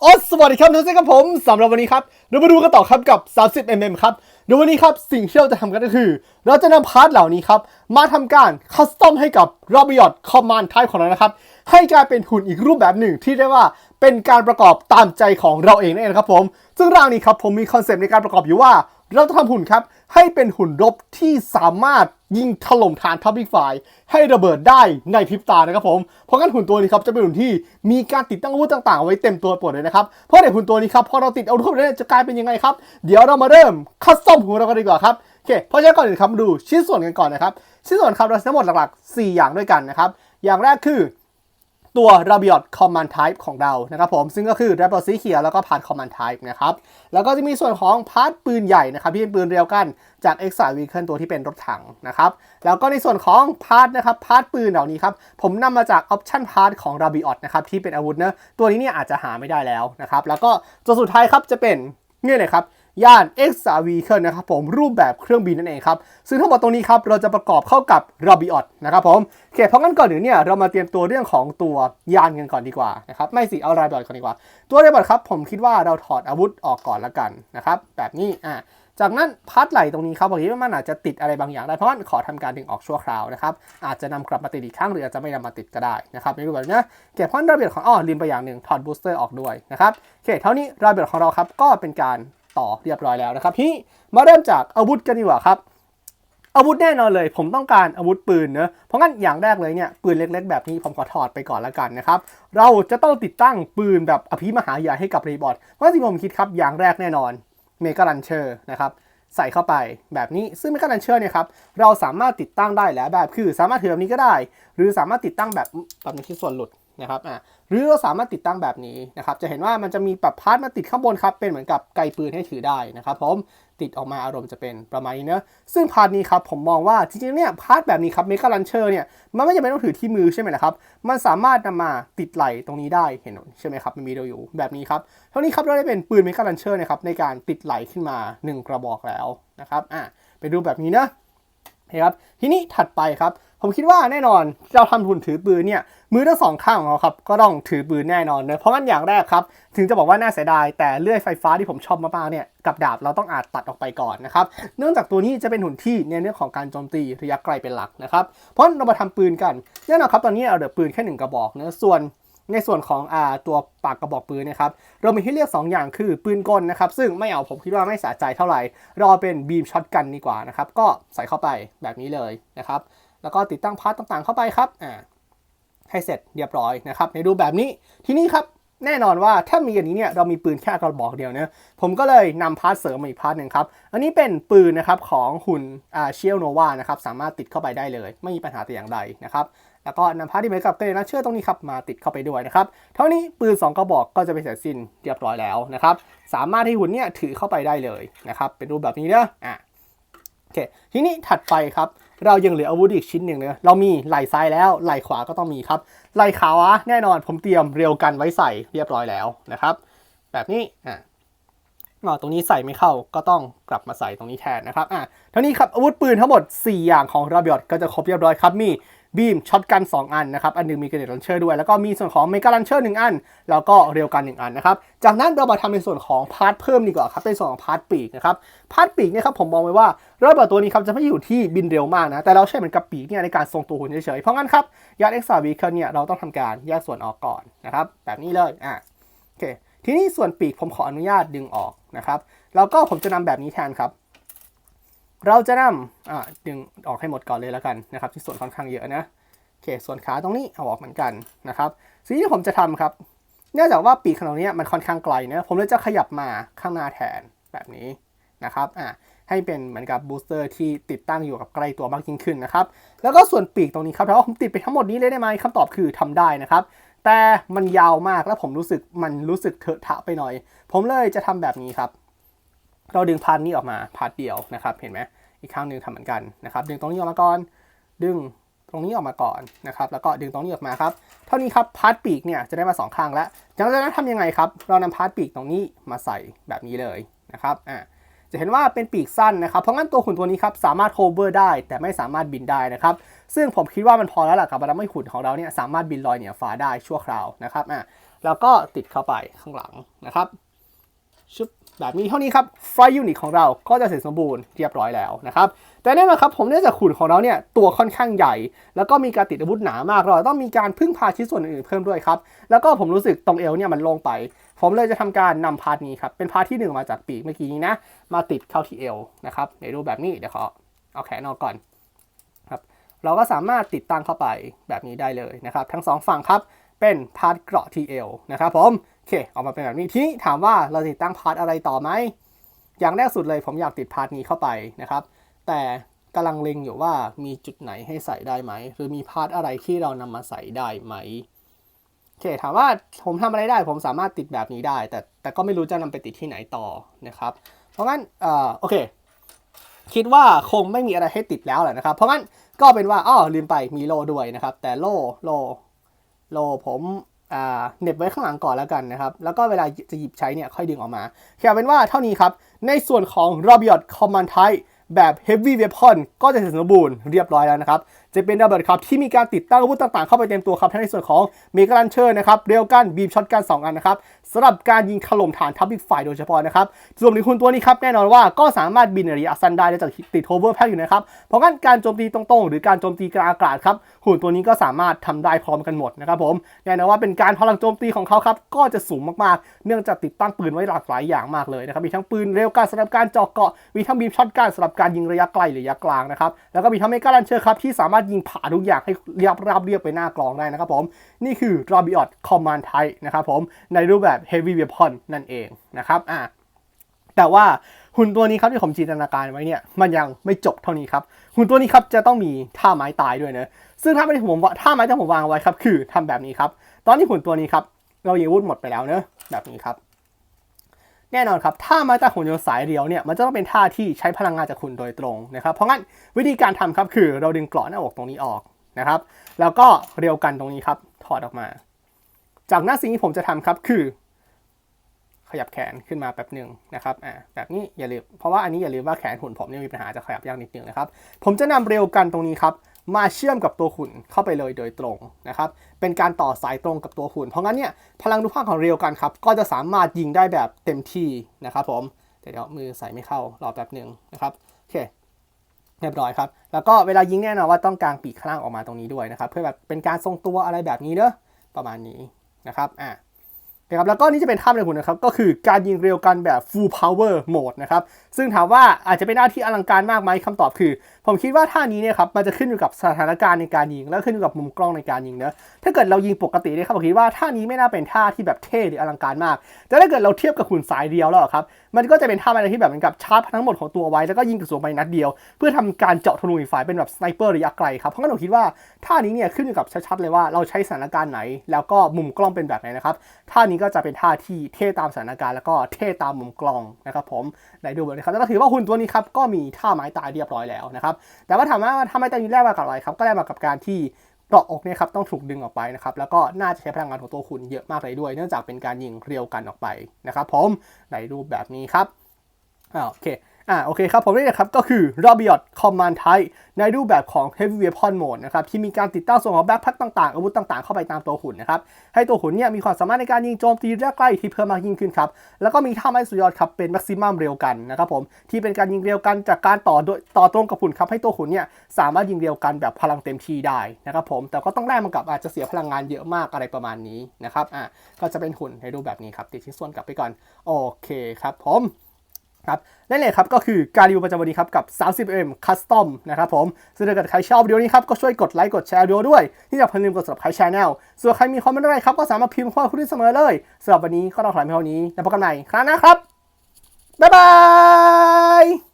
โอ้สวัสดีครับทุกท่านครับผมสำหรับวันนี้ครับเรามาดูกันต่อครับกับ 30 mm ครับเดี๋ยววันนี้ครับสิ่งที่เราจะทำกันก็คือ เราจะนำพาร์ทเหล่านี้ครับมาทำการคัสตอมให้กับ r o b i o t Command Type ของเรานะครับ ให้กลายเป็นหุ่นอีกรูปแบบหนึ่งที่เรียกว่าเป็นการประกอบตามใจของเราเองนั่นเองครับผม ซึ่งร่างนี้ครับผมมีคอนเซปต์ในการประกอบอยู่ว่า เราจะทำหุ่นครับ ให้เป็นหุ่นรบที่สามารถยิงถล่มฐานทัพบิกไฟให้ระเบิดได้ในพริบตานะครับผม เพราะงั้นหุ่นตัวนี้ครับจะเป็นหุ่นที่มีการติดตั้งอาวุธต่างๆเอาไว้เต็มตัวปวดเลยนะครับ เพราะในหุ่นตัวนี้ครับพอเราติดอาวุธไปแล้วจะกลายเป็นยังไงครับ เดี๋ยวเรามาเริ่มคัสตอมของเรากันดีกว่าครับโอเคเพราะฉะนั้นก่อนอื่นครับดูชิ้นส่วนกันก่อนนะครับชิ้นส่วนครับเราทั้งหมดหลักๆ 4 อย่างด้วยกันนะครับอย่างแรกคือ ตัว Rabiot Command Type ของเรานะครับผมซึ่งก็คือ Rabiot สีเขียวแล้วก็พาร์ท Command Type นะครับแล้วก็จะมีส่วนของพาร์ทปืนใหญ่นะครับที่เป็นปืนเรียวกันจาก Extra Vehicle ตัวที่เป็นรถถังนะครับแล้วก็ในส่วนของพาร์ทนะครับพาร์ทปืนเหล่านี้ครับผมนำมาจาก Option Part ของ Rabiot นะครับที่เป็นอาวุธเนะตัวนี้เนี่ยอาจจะหาไม่ได้แล้วนะครับแล้วก็ตัวสุดท้ายครับจะเป็นนี่เลยครับ ย่าน X r v เคนะครับผมรูปแบบเครื่องบินนั่นเองครับ ซึ่งทั้งหมดตรงนี้ครับเราจะประกอบเข้ากับ r a b i o t นะครับผมโอเคเพราะงั้นก่อนอื่นเนี่ยเรามาเตรียมตัวเรื่องของตัวยานกันก่อนดีกว่านะครับไม่สิเอา r a b i o t ก่อนดีกว่า ตัว r a b i o t ครับผมคิดว่าเราถอดอาวุธออกก่อนละกันนะครับแบบนี้อ่าจากนั้นพาร์ทไหลตรงนี้ครับผมคิดว่ามันอาจจะติดอะไรบางอย่างได้เพราะงั้นขอทำการดึงออกชั่วคราวนะครับอาจจะนำกลับมาติดอีกครั้งหรืออาจจะไม่นำมาติดก็ได้นะครับไม่รู้แบบนี้เก็บพาร์ทระเบียบของอ้อลืมไปอย่างหนึ่งถอดบูสเตอร์ออกด้วยนะครับโอเคเท่านี้ระเบียบของเราครับก็เป็นการ ต่อเรียบร้อยแล้วนะครับพี่มาเริ่มจากอาวุธกันดีกว่าครับอาวุธแน่นอนเลย ผมต้องการอาวุธปืนเนอะเพราะงั้นอย่างแรกเลยเนี่ยปืนเล็กๆ แบบนี้ผมขอถอดไปก่อนละกันนะครับ เราจะต้องติดตั้งปืนแบบอภิมหาใหญ่ให้กับรีบอทเพราะที่ผมคิดครับอย่างแรกแน่นอนเมกาลันเชอร์นะครับใส่เข้าไปแบบนี้ซึ่งเมกาลันเชอร์เนี่ยครับเราสามารถติดตั้งได้หลายแบบคือสามารถถือแบบนี้ก็ได้ หรือสามารถติดตั้งแบบแบบนี้ที่ส่วนหลุด นะครับอ่าหรือเราสามารถติดตั้งแบบนี้นะครับจะเห็นว่ามันจะมีปรับพาร์ทมาติดข้างบนครับเป็นเหมือนกับไกปืนให้ถือได้นะครับผมติดออกมาอารมณ์จะเป็นประมาณนี้เนอะซึ่งพาร์ทนี้ครับผมมองว่าจริงๆเนี่ยพาร์ทแบบนี้ครับเมกาลันเชอร์เนี่ยมันไม่จำเป็นต้องถือที่มือใช่ไหมล่ะครับมันสามารถนำมาติดไหล่ตรงนี้ได้เห็นใช่ไหมครับมันมีเราอยู่แบบนี้ครับเท่านี้ครับเราได้เป็นปืนเมกาลันเชอร์นะครับในการติดไหล่ขึ้นมา 1 กระบอกแล้วนะครับอะไปดูแบบนี้นะนะครับทีนี้ถัดไปครับ ผมคิดว่าแน่นอนเราทำหุ่นถือปืนเนี่ยมือทั้งสองข้างของเราครับก็ต้องถือปืนแน่นอนเนะเพราะงั้นอย่างแรกครับ ถึงจะบอกว่าน่าเสียดาย แต่เลื่อยไฟฟ้าที่ผมชอบมากๆเนี่ยกับดาบเราต้องอาจตัดออกไปก่อนนะครับเนื่องจากตัวนี้จะเป็นหุ่นที่ในเรื่องของการโจมตีระยะไกลเป็นหลักนะครับเพราะเรามาทำปืนกันแน่นอนครับตอนนี้เราเหลือปืนแค่หนึ่งกระบอกเนะส่วนในส่วนของอ่าตัวปากกระบอกปืนนะครับเรามีให้เลือก 2 อย่างคือปืนกลนะครับ ซึ่งไม่เอาผมคิดว่าไม่สะใจเท่าไหร่รอเป็นบีมช็อตกันดีกว่านะครับ ก็ใส่เข้าไปแบบนี้เลยนะครับ แล้วก็ติดตั้งพาร์ทต่างๆเข้าไปครับอ่าให้เสร็จเรียบร้อยนะครับในรูปแบบนี้ทีนี้ครับแน่นอนว่าถ้ามีอันนี้เนี่ยเรามีปืนแค่กระบอกเดียวเนี่ยผมก็เลยนำพาร์ทเสริมมาอีกพาร์ทหนึ่งครับ อันนี้เป็นปืนนะครับของหุ่นอ่าเชียลโนวานะครับสามารถติดเข้าไปได้เลย ไม่มีปัญหาแต่อย่างใดนะครับแล้วก็นำพาร์ทที่เหมือนกับเกรนาเชอร์ตรงนี้ครับมาติดเข้าไปด้วยนะครับเท่านี้ปืน 2 กระบอกก็จะเป็นเสร็จสิ้นเรียบร้อยแล้วนะครับสามารถให้หุ่นเนี่ยถือเข้าไปได้เลยนะครับเป็นรูปแบบนี้เนอะอะ เคทีนี้ถัดไปครับ เรายังเหลืออาวุธอีกชิ้นหนึ่งเนอะเรามีไหล่ซ้ายแล้วไหล่ขวาก็ต้องมีครับไหล่ขาวะแน่นอนผมเตรียมเรียวกันไว้ใส่เรียบร้อยแล้วนะครับ แบบนี้อะอ๋อตรงนี้ใส่ไม่เข้าก็ต้องกลับมาใส่ตรงนี้แทนนะครับอะเท่านี้ครับอาวุธปืนทั้งหมด 4 อย่างของราบิอตก็จะครบเรียบร้อยครับมี บีมช็อตกัน 2 อันนะครับ อันหนึงมีกระเด็นลันเชอร์ด้วย แล้วก็มีส่วนของเมกาลันเชอร์1อัน แล้วก็เรียวกัน1อันนะครับ จากนั้นเรามาทำในส่วนของพาร์ทเพิ่มดีกว่าครับเป็นส่วนของพาร์ทปีกนะครับ พาร์ทปีกเนี่ยครับผมมองไว้ว่าราบิอตตัวนี้ครับจะไม่อยู่ที่บินเร็วมากนะ แต่เราใช้เหมือนกับปีกเนี่ยในการทรงตัวหุ่นเฉยๆ เพราะงั้นครับยานเอ็กซ์ตร้าวีเคิลเนี่ยเราต้องทำการแยกส่วนออกก่อนนะครับแบบนี้เลยอะโอเคทีนี้ส่วนปีกผมขออนุญาตดึงออกนะครับแล้วก็ผมจะนำแบบนี้แทนครับ เราจะนำอ่าดึงออกให้หมดก่อนเลยแล้วกันนะครับที่ส่วนค่อนข้างเยอะนะโอเคส่วนขาตรงนี้เอาออกเหมือนกันนะครับสิ่งที่ผมจะทำครับเนื่องจากว่าปีกของเราเนี้ยมันค่อนข้างไกลนะผมเลยจะขยับมาข้างหน้าแทนแบบนี้นะครับอ่าให้เป็นเหมือนกับบูสเตอร์ที่ติดตั้งอยู่กับใกล้ตัวมากยิ่งขึ้นนะครับแล้วก็ส่วนปีกตรงนี้ครับถ้าว่าผมติดไปทั้งหมดนี้เลยได้ไหมคำตอบคือทำได้นะครับแต่มันยาวมากแล้วผมรู้สึกมันรู้สึกเถอะทะไปหน่อย ผมเลยจะทำแบบนี้ครับ เราดึงพาร์ทนี้ออกมาพาร์ทเดียวนะครับเห็นไหมอีกข้างหนึ่งทำเหมือนกันนะครับดึงตรงนี้ออกมาก่อนดึงตรงนี้ออกมาก่อนนะครับแล้วก็ดึงตรงนี้ออกมาครับเท่านี้ครับพาร์ทปีกเนี่ยจะได้มาสองข้างแล้วจากนั้นทำยังไงครับ เรานำพาร์ทปีกตรงนี้มาใส่แบบนี้เลยนะครับอ่าจะเห็นว่าเป็นปีกสั้นนะครับ เพราะงั้นตัวหุ่นตัวนี้ครับสามารถโฮเวอร์ได้แต่ไม่สามารถบินได้นะครับ ซึ่งผมคิดว่ามันพอแล้วล่ะครับเราไม่หุ่นของเราเนี่ยสามารถบินลอยเหนือฟ้าได้ชั่วคราวนะครับอะแล้วก็ติดเข้าไปข้างหลังนะครับชุบ แบบนี้เท่านี้ครับไฟยูนิตของเราก็จะเสร็จสมบูรณ์เรียบร้อยแล้วนะครับแต่แน่นอนครับผมเนื่องจากขุนของเราเนี่ยตัวค่อนข้างใหญ่ แล้วก็มีการติดอาวุธหนามากเราต้องมีการพึ่งพาชิ้นส่วนอื่นๆเพิ่มด้วยครับแล้วก็ผมรู้สึกตรงเอวเนี่ยมันลงไป ผมเลยจะทำการนำพาร์ทนี้ครับเป็นพาร์ทที่หนึ่งมาจากปีกเมื่อกี้นี้นะมาติดเข้าที่เอวนะครับในรูปแบบนี้เดี๋ยวขอเอาแขนออกก่อนครับเราก็สามารถติดตั้งเข้าไปแบบนี้ได้เลยนะครับ ทั้งสองฝั่งครับ เป็นพาร์ทเกราะทีเอวนะครับผมโอเคออกมาเป็นแบบนี้ทีนี้ถามว่าเราติดตั้งพาร์ทอะไรต่อไหมอย่างแรกสุดเลยผมอยากติดพาร์ทนี้เข้าไปนะครับ แต่กำลังเล็งอยู่ว่ามีจุดไหนให้ใส่ได้ไหม หรือมีพาร์ทอะไรที่เรานำมาใส่ได้ไหมโอเคถามว่าผมทำอะไรได้ ผมสามารถติดแบบนี้ได้ แต่แต่ก็ไม่รู้จะนำไปติดที่ไหนต่อนะครับ เพราะงั้นเอ่อโอเค คิดว่าคงไม่มีอะไรให้ติดแล้วแหละนะครับ เพราะงั้นก็เป็นว่าอ้อลืมไปมีโลด้วยนะครับ แต่โล่โล่ โลผมอ่าเน็บไว้ข้างหลังก่อนแล้วกันนะครับ แล้วก็เวลาจะหยิบใช้เนี่ยค่อยดึงออกมาแค่เป็นว่าเท่านี้ครับ ในส่วนของ r o b i o t Command Type แบบ Heavy Weapon ก็จะเสร็จสมบูรณ์เรียบร้อยแล้วนะครับ จะเป็นระเบิดครับที่มีการติดตั้งอาวุธต่างๆ เข้าไปเต็มตัวครับทั้งในส่วนของเมก a ลันเชอร์นะครับเรลกันบีมช็อตกัน 2 อันนะครับสำหรับการยิงถล่มฐานทัพอีกฝ่ายโดยเฉพาะนะครับส่วนในคุณตัวนี้ครับแน่นอนว่าก็สามารถบินในระยะสั้นได้จากติดโฮเวอร์แพ็กอยู่นะครับเพราะงั้นการโจมตีตรงๆ หรือการโจมตีกลางอากาศครับหุ่นตัวนี้ก็สามารถทำได้พร้อมกันหมดนะครับผมแน่นอนว่าเป็นการพลังโจมตีของเขาครับก็จะสูงมากๆ เนื่องจากติดตั้งปืนไว้หลากหลายอย่างมากเลยนะครับมีทั้งปืนเร็วการสำหรับการเจาะเกาะมีทั้งบีมช็อตกันสำหรับการยิงระยะไกลหรือระยะกลางนะครับ แล้วก็มีทั้งเมกาลันเชอร์ครับที่สามารถยิงผ่าทุกอย่างให้เรียบราบเรียบไปหน้ากลองได้นะครับผม นี่คือ r o b i o t Command Type นะครับผมในรูปแบบ Heavy Weapon นั่นเองนะครับอ่าแต่ว่าหุ่นตัวนี้ครับที่ผมจินตนาการไว้เนี่ยมันยังไม่จบเท่านี้ครับหุ่นตัวนี้ครับจะต้องมีท่าไม้ตายด้วยนะซึ่งท่าไม้ที่ผมว่าท่าไม้ที่ผมวางไว้ครับคือทำแบบนี้ครับ ตอนนี้หุ่นตัวนี้ครับเรายิงอวุธหมดไปแล้วเนอะแบบนี้ครับ แน่นอนครับท่าม้ตายหุ่นยนต์สายเดียวเนี่ยมันจะต้องเป็นท่าที่ใช้พลังงานจากหุ่นโดยตรงนะครับเพราะงั้นวิธีการทำครับคือเราดึงเกราะหน้าอกตรงนี้ออกนะครับ แล้วก็เรียวกันตรงนี้ครับถอดออกมา จากหน้าสิ่งที่ผมจะทำครับคือ ขยับแขนขึ้นมาแป๊บหนึ่งนะครับอ่าแบบนี้อย่าลืมเพราะว่าอันนี้อย่าลืมว่าแขนหุ่นผมเนี่ยมีปัญหาจะขยับยากนิดนึงนะครับ ผมจะนำเร็วกันตรงนี้ครับ มาเชื่อมกับตัวหุ่นเข้าไปเลยโดยตรงนะครับ เป็นการต่อสายตรงกับตัวหุ่น เพราะงั้นเนี่ยพลังนุภาคของเร็วกันครับ ก็จะสามารถยิงได้แบบเต็มที่นะครับผมเดี๋ยวมือใส่ไม่เข้ารอแป๊บหนึ่งนะครับโอเคเรียบร้อยครับ แล้วก็เวลายิงแน่นอนว่าต้องกางปีกข้างออกมาตรงนี้ด้วยนะครับ เพื่อแบบเป็นการทรงตัวอะไรแบบนี้เนอะประมาณนี้นะครับอะ นะครับแล้วก็นี่จะเป็นท่าในหุ่นนะครับก็คือการยิงเร็วกันแบบ full power mode นะครับซึ่งถามว่าอาจจะเป็นหน้าที่อลังการมากไหมคำตอบคือ ผมคิดว่าท่านี้เนี่ยครับมันจะขึ้นอยู่กับสถานการณ์ในการยิง แล้วขึ้นอยู่กับมุมกล้องในการยิงเนอะถ้าเกิดเรายิงปกติเนี่ยครับผมคิดว่าท่านี้ไม่น่าเป็นท่าที่แบบเท่หรืออลังการมาก แต่ถ้าเกิดเราเทียบกับหุ่นสายเดียวแล้วครับ มันก็จะเป็นท่าอะไรที่แบบเหมือนกับชาร์จทั้งหมดของตัวไว้แล้วก็ยิงกระสุนไปนัดเดียว เพื่อทำการเจาะทะลุอีกฝ่ายเป็นแบบสไนเปอร์ระยะไกลครับเพราะงั้นผมคิดว่าท่านี้เนี่ยขึ้นอยู่กับชัดๆเลยว่าเราใช้สถานการณ์ไหน แล้วก็มุมกล้องเป็นแบบไหนนะครับท่านี้ก็จะเป็นท่าที่เท่ตามสถานการณ์แล้วก็เท่ตามมุมกล้องนะครับผมไหนดูแบบนี้ครับแล้วก็ถือว่าหุ่นตัวนี้ครับก็มีท่าไม้ตายเรียบร้อยแล้วนะครับแต่ว่าถามว่าทำไม้ตอนนี้แรกมากับอะไรครับก็แรกมากับการที่ เกราะอกเนี่ยครับต้องถูกดึงออกไปนะครับแล้วก็น่าจะใช้พลังงานของตัวคุณเยอะมากเลยด้วย เนื่องจากเป็นการยิงเรียวกันออกไปนะครับผมในรูปแบบนี้ครับอ่าโอเค อ่าโอเคครับผมนี่นะครับก็คือ r o b i o t Command Type ในรูปแบบของ Heavy Weapon Mode นะครับที่มีการติดตั้งส่วนของแบ็คพ็คต่างๆ อาวุธต่างๆ เข้าไปตามตัวหุ่นนะครับ ให้ตัวหุ่นเนี่ยมีความสามารถในการยิงโจมตีระยะใกล้ที่เพิ่มมากยิ่งขึ้นครับ แล้วก็มีท่าไม้สุดยอดครับเป็น Maximum เร็วกันนะครับผมที่เป็นการยิงเร็วกันจากการต่อโดยต่อตรงกับหุ่นครับให้ตัวหุ่นเนี่ยสามารถยิงเร็วกันแบบพลังเต็มที่ได้นะครับผมแต่ก็ต้องแลกมากับอาจจะเสียพลังงานเยอะมากอะไรประมาณนี้นะครับอ่าก็จะเป็นหุ่นในรูปแบบนี้ครับติดชิ้นส่วนกลับไปก่อนโอเคครับผม ครับนั่นแหลยครับก็คือการรีวิวประจำวันนี้ครับกับ 30mm Custom นะครับผมซึ่งถ้าเกิดใครชอบวิดีโอนี้ครับก็ช่วยกดไลค์กดแชร์วิดีโอด้วย ที่จะพลืมกด subscribe channel ส่วนใครมีคอมเมนต์อะไรครับก็สามารถพิมพ์ข้ามาคุณได้เสมอเลยสำหรับวันนี้ก็ต้องขอลาไปเท่านี้แล้วพบกันใหม่ครั้งหน้าครับบ๊ายบาย